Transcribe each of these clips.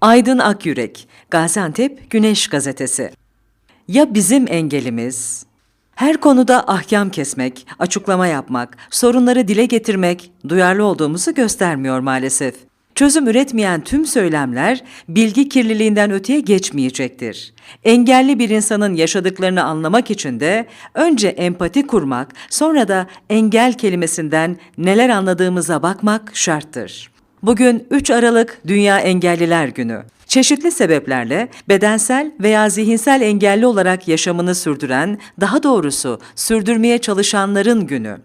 Aydın Akyürek, Gaziantep Güneş Gazetesi. Ya bizim engelimiz? Her konuda ahkam kesmek, açıklama yapmak, sorunları dile getirmek duyarlı olduğumuzu göstermiyor maalesef. Çözüm üretmeyen tüm söylemler bilgi kirliliğinden öteye geçmeyecektir. Engelli bir insanın yaşadıklarını anlamak için de önce empati kurmak, sonra da engel kelimesinden neler anladığımıza bakmak şarttır. Bugün 3 Aralık Dünya Engelliler Günü. Çeşitli sebeplerle bedensel veya zihinsel engelli olarak yaşamını sürdüren, daha doğrusu sürdürmeye çalışanların günü.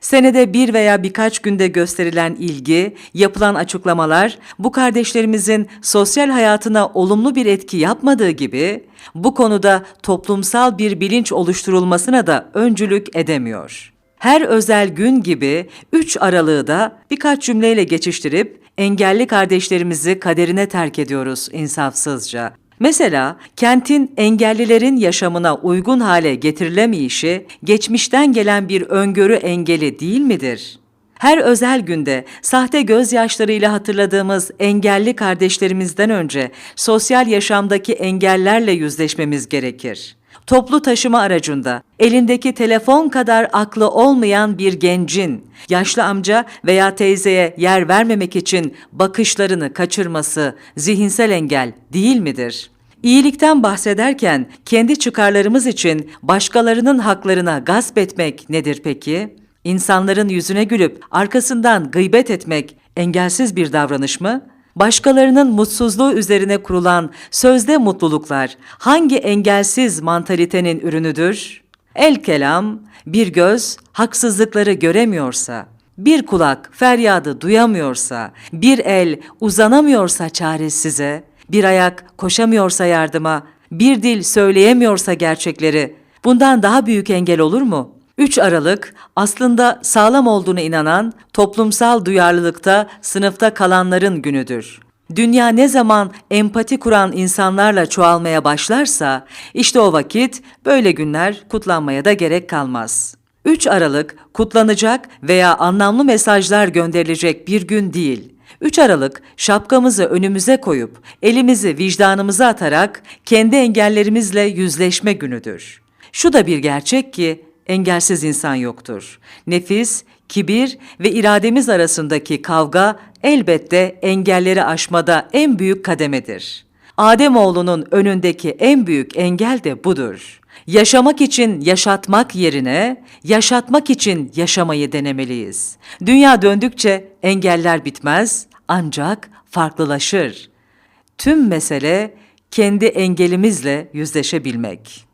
Senede bir veya birkaç günde gösterilen ilgi, yapılan açıklamalar bu kardeşlerimizin sosyal hayatına olumlu bir etki yapmadığı gibi bu konuda toplumsal bir bilinç oluşturulmasına da öncülük edemiyor. Her özel gün gibi 3 Aralık'ı da birkaç cümleyle geçiştirip engelli kardeşlerimizi kaderine terk ediyoruz insafsızca. Mesela kentin engellilerin yaşamına uygun hale getirilemeyişi geçmişten gelen bir öngörü engeli değil midir? Her özel günde sahte gözyaşlarıyla hatırladığımız engelli kardeşlerimizden önce sosyal yaşamdaki engellerle yüzleşmemiz gerekir. Toplu taşıma aracında elindeki telefon kadar aklı olmayan bir gencin yaşlı amca veya teyzeye yer vermemek için bakışlarını kaçırması zihinsel engel değil midir? İyilikten bahsederken kendi çıkarlarımız için başkalarının haklarına gasp etmek nedir peki? İnsanların yüzüne gülüp arkasından gıybet etmek engelsiz bir davranış mı? Başkalarının mutsuzluğu üzerine kurulan sözde mutluluklar hangi engelsiz mantalitenin ürünüdür? El kelam, bir göz haksızlıkları göremiyorsa, bir kulak feryadı duyamıyorsa, bir el uzanamıyorsa çaresize, bir ayak koşamıyorsa yardıma, bir dil söyleyemiyorsa gerçekleri, bundan daha büyük engel olur mu? 3 Aralık aslında sağlam olduğuna inanan, toplumsal duyarlılıkta sınıfta kalanların günüdür. Dünya ne zaman empati kuran insanlarla çoğalmaya başlarsa, işte o vakit böyle günler kutlanmaya da gerek kalmaz. 3 Aralık kutlanacak veya anlamlı mesajlar gönderilecek bir gün değil. 3 Aralık şapkamızı önümüze koyup elimizi vicdanımıza atarak kendi engellerimizle yüzleşme günüdür. Şu da bir gerçek ki engelsiz insan yoktur. Nefis, kibir ve irademiz arasındaki kavga elbette engelleri aşmada en büyük kademedir. Ademoğlunun önündeki en büyük engel de budur. Yaşamak için yaşatmak yerine yaşatmak için yaşamayı denemeliyiz. Dünya döndükçe engeller bitmez ancak farklılaşır. Tüm mesele kendi engelimizle yüzleşebilmek.